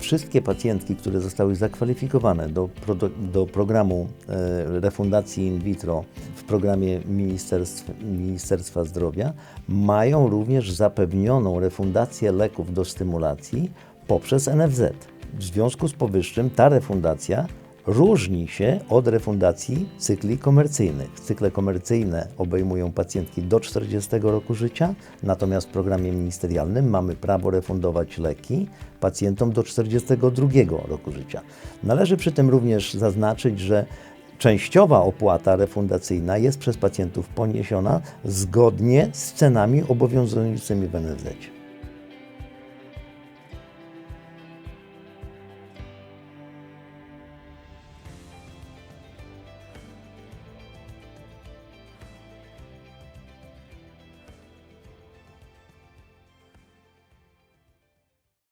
wszystkie pacjentki, które zostały zakwalifikowane do, do programu e, refundacji in vitro w programie Ministerstw, Ministerstwa Zdrowia, mają również zapewnioną refundację leków do stymulacji poprzez NFZ. W związku z powyższym ta refundacja różni się od refundacji cykli komercyjnych. Cykle komercyjne obejmują pacjentki do 40 roku życia, natomiast w programie ministerialnym mamy prawo refundować leki pacjentom do 42 roku życia. Należy przy tym również zaznaczyć, że częściowa opłata refundacyjna jest przez pacjentów poniesiona zgodnie z cenami obowiązującymi w NFZ.